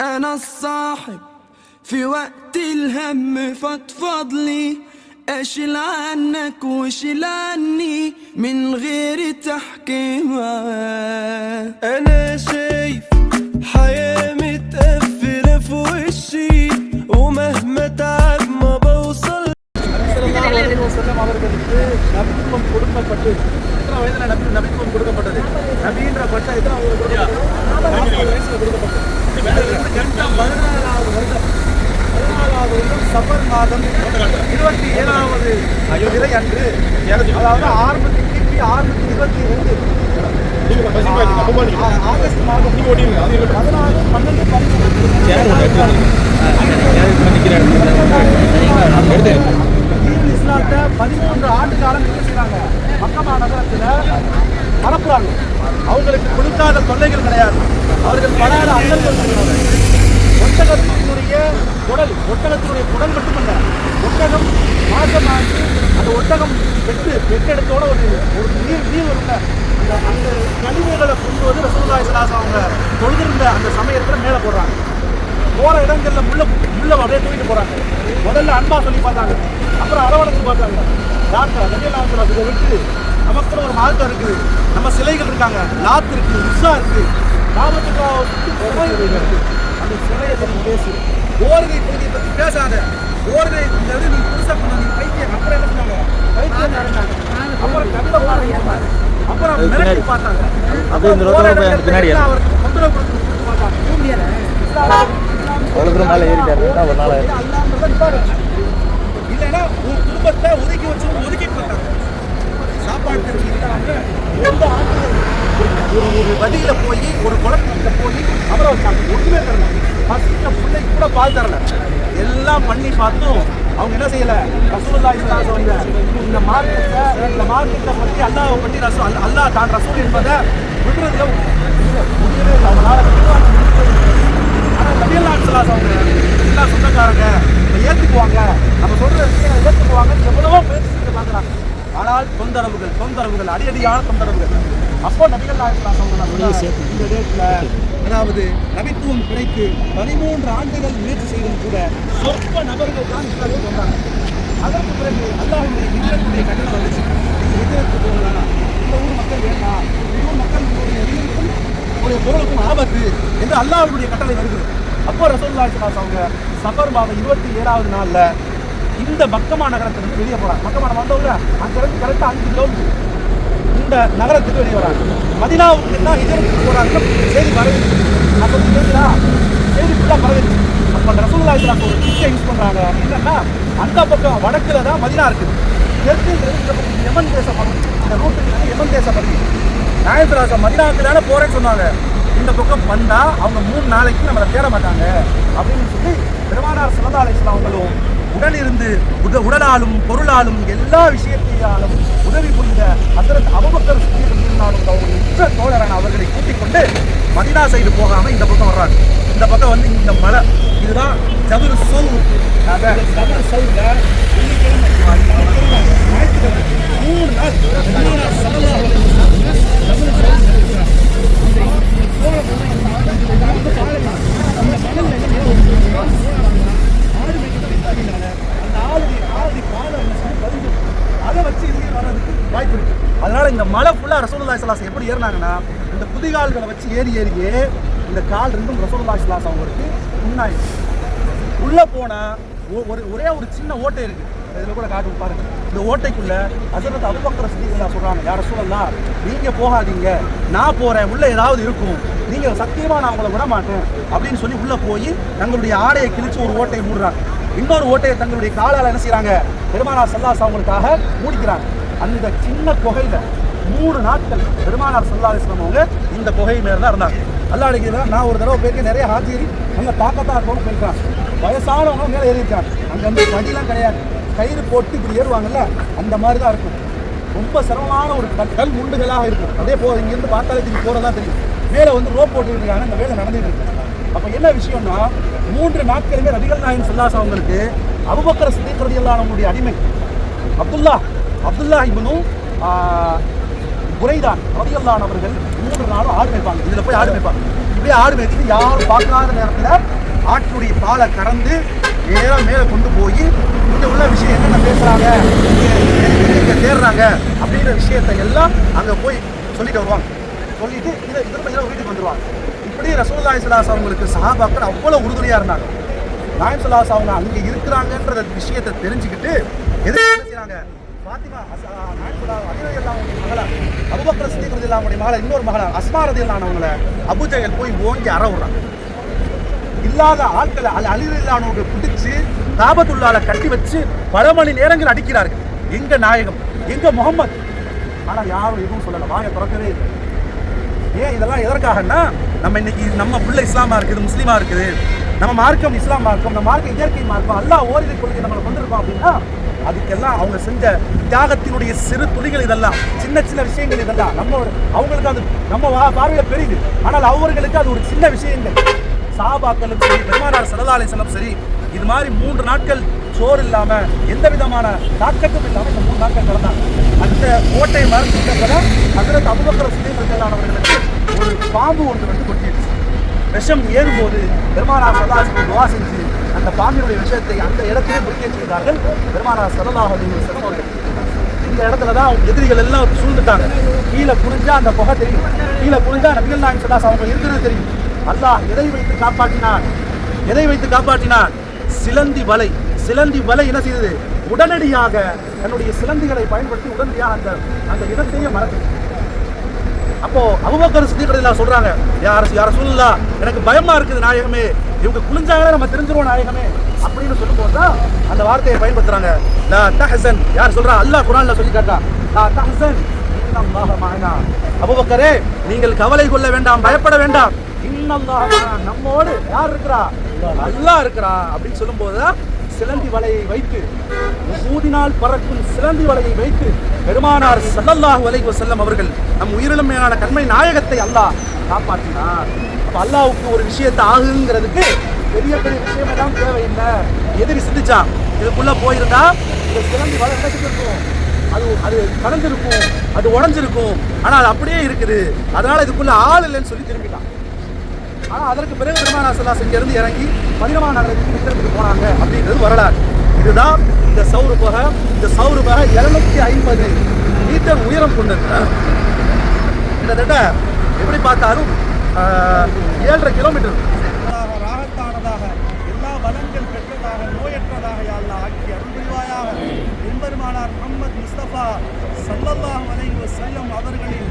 أنا الصاحب في وقت الهم فضفض لي أشيل عنك وشيل عني من غير تحكيم أنا شايف حياة பதினாலாவது வருடம் பதினாலாவது வருடம் சபர் மாதம் இருபத்தி ஏழாவது திரை அன்று அதாவது ஆறுநூத்தி கிபி ஆறுநூத்தி இருபத்தி ரெண்டு ஆகஸ்ட் மாதம் பதினாலு பன்னெண்டு பன்னெண்டு தீனுல் இஸ்லாத்தை பதிமூன்று ஆண்டு காலம் என்ன மக்கமா நகரத்தில் பரப்புறாங்க அவங்களுக்கு கொடுக்காத தொல்லைகள் கிடையாது. அவர்கள் படாத அல்லல்கள் சொல்கிறார்கள் ஒட்டகத்தினுடைய குடல் ஒட்டகத்தினுடைய குடல் மட்டுமல்ல ஒட்டகம் மாசமாகி அந்த ஒட்டகம் வெட்டு வெட்டெடுத்தோட ஒரு ஒரு நீர் நீர் வருங்க அந்த அந்த கழிவுகளை கொண்டு வந்து ரசூலுல்லாஹி ஸல்லல்லாஹு அவங்க தொழுதிருந்த அந்த சமயத்தில் மேலே போடுறாங்க. போகிற இடங்களில் முள்ள முள்ள அப்படியே தூக்கிட்டு போகிறாங்க முதல்ல அன்பா சொல்லி பார்த்தாங்க. அப்புறம் அரவணைச்சு பார்த்தாங்க. டாக்டர் நபியல்லாத்துல இதை விட்டு நமக்குன்னு ஒரு மார்க்கம் இருக்குது. நம்ம சிலைகள் இருக்காங்க. லாத் இருக்கு உஷா இருக்கு. ராமத்துக்கு இருக்கு. அந்த சிலையை பத்தி பேசு. ஓரிகை பகுதியை பத்தி பேசாத. ஓரிகை நீ புதுசா பண்ண நீ பைத்தியம். அப்புறம் என்ன சொன்னாங்க? பைத்தியம் நடந்தாங்க அப்புறம் கண்ட பாருங்க அப்புறம் மிரட்டி பார்த்தாங்க. அப்புறம் போற இடங்கள்ல எல்லாம் அவருக்கு தொந்தரவு கொடுத்து பார்த்தாங்க. அவ்வளோ தூரம் மேலே ஏறிட்டாரு. ஒரு நாள்? இல்லைன்னா உன் குடும்பத்தை ஒதுக்கி வச்சு ஒதுக்கி போட்டாங்க ஒரு ஒரு வழியில போய் ஒரு குளத்துல போய் அப்புறம் வச்சாங்க ஒண்ணுமே தரல பசித்த பிள்ளைக்கு கூட பால் தரல எல்லாம் பண்ணி பார்த்தும் அவங்க என்ன செய்யல ரசூல்லா ஸல்லல்லாஹு அலைஹி இந்த மார்க்கெட்டை இந்த மார்க்கெட்டை பற்றி அல்லாவை பற்றி ரசூ அல்லா அல்லாஹ் தான் ரசூல் என்பதை விடுறதுல முடியவே இல்லை அவங்களால ஆனா நபியல்லாஹு ஸல்லல்லாஹு அவங்க எல்லாம் சொந்தக்காரங்க நம்ம ஏத்துக்குவாங்க நம்ம சொல்ற விஷயம் ஏத்துக்குவாங்க எவ்வளவோ முயற்சி செஞ்சு பார்க்குறாங்க ஆனால் தொந்தரவுகள் அடியடியான தொந்தரவுகள் அப்போ நபிகள் நாயகம் இந்த டேட்ல அதாவது நபித்துவம் கிடைத்து பதிமூன்று ஆண்டுகள் முயற்சி செய்தும் கூட சொற்ப நபர்கள் தான் இஸ்லாத்துக்கு வந்தாங்க அதற்கு பிறகு அல்லாஹுடைய ஹிஜரத்துடைய கட்டளை வந்துச்சு. ஹிஜரத்து போகலாம் இந்த ஊர் மக்கள் வேண்டாம் இந்த ஊர் மக்கள் உங்களுடைய உயிருக்கும் உங்களுடைய பொருளுக்கும் ஆபத்து என்று அல்லாஹ்வுடைய கட்டளை வருகிறது. அப்போ ஸல்லல்லாஹு அலைஹி அவங்க சஃபர் மாதம் இருபத்தி ஏழாவது நாள்ல இந்த மக்கமா நகரத்திலிருந்து வெளியே போறாங்க. மக்கமா நம்ம வந்தவங்க அங்கிருந்து கரெக்டாக அஞ்சு கிலோமீட்டர் இந்த நகரத்துக்கு வெளியே வராங்க. மதினாவுக்கு என்ன இதற்கு போகிறாங்க செய்தி வரவே அப்போ கேட்குதா செய்தி ஃபுல்லாக பரவிச்சு அப்போ ரசூல்லா இஸ்லாம் ஒரு டிப்ஸை யூஸ் பண்ணுறாங்க என்னென்னா அந்த பக்கம் வடக்கில் தான் மதினா இருக்குது. தெற்குங்கிறது எமன் பக்கம் தேச பகுதி இந்த ரூட்டுக்கு எமன் தேச பகுதி நாயசராசா மதினாவுக்கு தானே போகிறேன்னு சொன்னாங்க. இந்த பக்கம் வந்தால் அவங்க மூணு நாளைக்கு நம்மளை தேட மாட்டாங்க. அப்படின்னு சொல்லி பெருமானார் சிறந்த அவங்களும் அவங்களும் உடனிருந்து உட உடலாலும் பொருளாலும் எல்லா விஷயத்தையாலும் உதவி புரிந்த அதற்கு அபபக்கர் சுற்றியிருந்தாலும் அவங்க உற்ற தோழரான அவர்களை கூட்டிக் கொண்டு மதினா சைடு போகாம இந்த பக்கம் வர்றாங்க இந்த பக்கம் வந்து இந்த மலை இதுதான் ஜபுல் சோல் ஜபுல் சோல்ல வெள்ளிக்கிழமை மூணு நாள் பெருமானார் ஸல்லல்லாஹு அலைஹி வஸல்லம் ஜபுல் சௌர் ஆடு மேய்க்கிறதுனால அந்த ஆளுடைய ஆளுடைய பாலம் என்ன செய்யும்? பதிவு. அதை வச்சு இங்கே வர்றதுக்கு வாய்ப்பு இருக்கு அதனால இந்த மலை ரசோல்லா சலாஸ் எப்படி ஏறினாங்கன்னா இந்த புதிகால்களை வச்சு ஏறி ஏறியே இந்த கால் ரெண்டும் ரசோல்லா சலாஸ் அவங்களுக்கு முன்னாயிடுச்சு உள்ளே போனால் ஒ- ஒரு ஒரே ஒரு சின்ன ஓட்டை இருக்குது இதில் கூட காட்டு பாருங்க. இந்த ஓட்டைக்குள்ள அசரத் அபுபக்கர சித்திகளா சொல்கிறாங்க யார சொல்லலாம் நீங்கள் போகாதீங்க. நான் போகிறேன் உள்ளே ஏதாவது இருக்கும். நீங்கள் சத்தியமாக நான் உங்களை விட மாட்டேன் அப்படின்னு சொல்லி உள்ளே போய் தங்களுடைய ஆடையை கிழிச்சு ஒரு ஓட்டையை மூடுறாங்க. இன்னொரு ஓட்டையை தங்களுடைய காலால் என்ன செய்கிறாங்க பெருமானா சல்லாஸ் அவங்களுக்காக மூடிக்கிறாங்க. அந்த சின்ன குகையில் மூணு நாட்கள் பெருமானார் சல்லா அலிஸ்லாம் அவங்க இந்த குகை மேலே தான் இருந்தாங்க. அல்லா அடிக்கிறதா நான் ஒரு தடவை போயிருக்கேன் நிறைய ஹாஜிரி அங்கே தாக்கத்தா இருக்கணும் போயிருக்காங்க வயசானவங்க மேலே ஏறியிருக்காங்க. அங்கே வந்து வண்டிலாம் கிடையாது. கயிறு போட்டு இப்படி ஏறுவாங்கல்ல அந்த மாதிரி தான் இருக்கும். ரொம்ப சிரமமான ஒரு கல் முண்டுகளாக இருக்கும். அதே போல் இங்கேருந்து பார்த்தாலே திரும்பி போகிறதா தெரியும். மேலே வந்து ரோப் போட்டுருக்காங்க அந்த வேலை நடந்துட்டு இருக்கு. அப்போ என்ன விஷயம்னா மூன்று நாட்களுமே ரதிகள் நாயன் சொல்லாஸ் அவங்களுக்கு அபுபக்கர் சித்திக் ரதியல்லானவங்களுடைய அடிமை. அப்துல்லா அப்துல்லா இவனும் உரைதான். ரதியல்லான் அவர்கள் மூன்று நாளும் ஆடு மேய்ப்பாங்க. இதில் போய் ஆடு மேய்ப்பாங்க. இப்படியே ஆடு மேய்ச்சிட்டு யாரும் பார்க்காத நேரத்தில் ஆட்டுடைய பாலை கறந்து நேராக மேலே கொண்டு போய் இந்த உள்ள விஷயம் என்னென்ன பேசுகிறாங்க இங்கே தேடுறாங்க அப்படிங்கிற விஷயத்தை எல்லாம் அங்கே போய் சொல்லிட்டு வருவாங்க. சொல்லிட்டு இதை திரும்ப இரவு வீட்டுக்கு வந்துடுவாங்க இப்படி ரசூலுல்லாஹி ஸல்லல்லாஹு அவங்களுக்கு சஹாபாக்கள் அவ்வளோ உறுதுணையாக இருந்தாங்க. நாயம் ஸல்லல்லாஹு அவங்க அங்கே இருக்கிறாங்கன்ற விஷயத்தை தெரிஞ்சுக்கிட்டு எது செய்கிறாங்க மகளார். அபுபக்கர் சித்திக் ரதி அன்ஹு மகளார் இன்னொரு மகளார் அஸ்மா ரலியல்லாஹு அன்ஹுவங்கள போய் ஓங்கி அறவுறாங்க இல்லாத ஆட்களை அது அலிரல்லானோடு பிடிச்சு தாபத்துள்ளால கட்டி வச்சு பல மணி நேரங்கள் அடிக்கிறார்கள். எங்க நாயகம் எங்க முகம்மது? ஆனால் யாரும் எதுவும் சொல்லலை. வாய திறக்கவே இல்லை. ஏன் இதெல்லாம் எதற்காகன்னா நம்ம இன்னைக்கு நம்ம பிள்ளை இஸ்லாமா இருக்குது முஸ்லீமா இருக்குது. நம்ம மார்க்கம் இஸ்லாம் மார்க்கம் நம்ம மார்க்கம் இயற்கை மார்க்கம் அல்லா ஓரிரை கொள்கை நம்மளை கொண்டிருக்கோம் அப்படின்னா அதுக்கெல்லாம் அவங்க செஞ்ச தியாகத்தினுடைய சிறு துளிகள் இதெல்லாம் சின்ன சின்ன விஷயங்கள் இதெல்லாம் நம்ம அவங்களுக்கு அது நம்ம வா- பெரியது ஆனால் அவர்களுக்கு அது ஒரு சின்ன விஷயங்கள். சாபாக்களும் சரி பெருமானார் சரதாலை செல்லம் சரி இது மாதிரி மூன்று நாட்கள் சோறு இல்லாமல் எந்த விதமான தாக்கத்தும் இல்லாமல் இந்த மூணு நாட்கள் கடந்தாங்க அந்த கோட்டை மறுத்து அதில் அபுபக்கர சுதேசர்களானவர்களுக்கு ஒரு பாம்பு ஒன்று வந்து கொட்டிடுச்சு. விஷம் ஏறும்போது பெருமானார் சரதாசி துவா செஞ்சு அந்த பாம்பினுடைய விஷயத்தை அந்த இடத்திலே முடிக்க செய்தார்கள். பெருமானார் சரலாக அவர்கள். இந்த இடத்துல தான் எதிரிகள் எல்லாம் சூழ்ந்துட்டாங்க. கீழே குனிஞ்சா அந்த புகை தெரியும். கீழே குனிஞ்சா நபிகள் நாயகம் சல்லாஸ் அவங்க இருக்கிறது தெரியும். அல்லாஹ் எதை வைத்து காப்பாற்றினான்? எதை வைத்து காப்பாற்றினான்? சிலந்தி வலை. சிலந்தி வலை என்ன செய்தது? உடனடியாக தன்னுடைய சிலந்திகளை பயன்படுத்தி உடனடியாக அந்த அந்த இடத்தையே மறந்து அப்போ அபுபக்கர் சித்திகடலாம் சொல்றாங்க யார் யார சொல்லலா எனக்கு பயமா இருக்குது நாயகமே இவங்க குளிஞ்சாங்களே நம்ம தெரிஞ்சிருவோம் நாயகமே அப்படின்னு சொல்லும்போது தான் அந்த வார்த்தையை பயன்படுத்துறாங்க. லா தஹசன் யார் சொல்றா? அல்லாஹ் குரான்ல சொல்லி காட்டா லா தஹசன் இன்னல்லாஹ நீங்கள் கவலை கொள்ள வேண்டாம் பயப்பட வேண்டாம். நம்மோடு யார் இருக்கிறா? அல்லாஹ் இருக்கிறா அப்படின்னு சொல்லும்போது தான் சிலந்தி வலையை வைத்து ஊதினால் பறக்கும் சிலந்தி வலையை வைத்து பெருமானார் ஸல்லல்லாஹு அலைஹி செல்லம் அவர்கள் நம் உயிரிழமையான கண்மை நாயகத்தை அல்லாஹ் காப்பாற்றினார். இப்போ அல்லாவுக்கு ஒரு விஷயத்தை ஆகுங்கிறதுக்கு பெரிய பெரிய விஷயம் எல்லாம் தேவையில்லை. எதிரி சிந்திச்சான் இதுக்குள்ள போயிருந்தா இந்த சிலந்தி வலை கிடைச்சிருக்கும். அது அது கலந்துருக்கும் அது உடஞ்சிருக்கும். ஆனால் அது அப்படியே இருக்குது. அதனால இதுக்குள்ள ஆள் இல்லைன்னு சொல்லி திரும்பிட்டான். ஆனால் அதற்கு பிறகு பெருமானா இருந்து இறங்கி மதினமா நகரத்துக்கு விக்கிறதுக்கு போனாங்க அப்படின்றது வரலாறு. இதுதான் இந்த சௌரு இந்த சௌரு பகை இருநூத்தி ஐம்பது மீட்டர் உயரம் கொண்டது. கிட்டத்தட்ட எப்படி பார்த்தாலும் ஏழரை கிலோமீட்டர். ராகத்தானதாக எல்லா வளங்கள் பெற்றதாக நோயற்றதாக யாழ்லா ஆக்கி அருள் புரிவாயாக எம்பெருமானார் முகமது முஸ்தபா சல்லல்லாஹ் அலைஹி செல்லம் அவர்களின்